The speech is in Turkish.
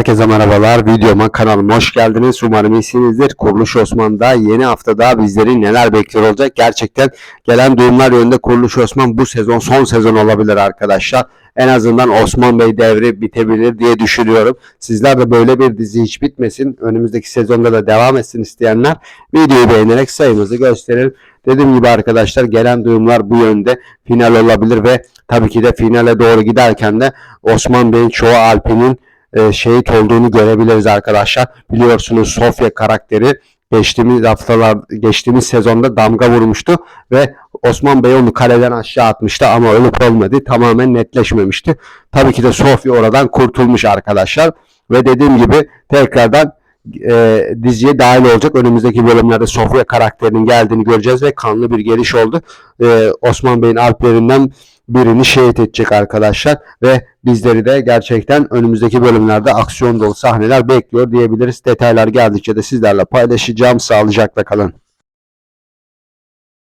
Herkese merhabalar. Videoma kanalıma hoş geldiniz. Umarım iyisinizdir. Kuruluş Osman'da yeni haftada bizleri neler bekliyor olacak? Gerçekten gelen duyumlar yönünde Kuruluş Osman bu sezon son sezon olabilir arkadaşlar. En azından Osman Bey devri bitebilir diye düşünüyorum. Sizler de böyle bir dizi hiç bitmesin. Önümüzdeki sezonda da devam etsin isteyenler videoyu beğenerek sayımızı gösterin. Dediğim gibi arkadaşlar gelen duyumlar bu yönde final olabilir ve tabii ki de finale doğru giderken de Osman Bey'in çoğu Alp'inin e, şehit olduğunu görebiliriz arkadaşlar. Biliyorsunuz Sofya karakteri geçtiğimiz haftalar geçtiğimiz sezonda damga vurmuştu ve Osman Bey onu kaleden aşağı atmıştı ama olup olmadı tamamen netleşmemişti. Tabii ki de Sofya oradan kurtulmuş arkadaşlar ve dediğim gibi tekrardan e, diziye dahil olacak. Önümüzdeki bölümlerde Sofya karakterinin geldiğini göreceğiz ve kanlı bir geliş oldu. E, Osman Bey'in alplerinden birini şehit edecek arkadaşlar ve bizleri de gerçekten önümüzdeki bölümlerde aksiyon dolu sahneler bekliyor diyebiliriz. Detaylar geldikçe de sizlerle paylaşacağım. Sağlıcakla kalın.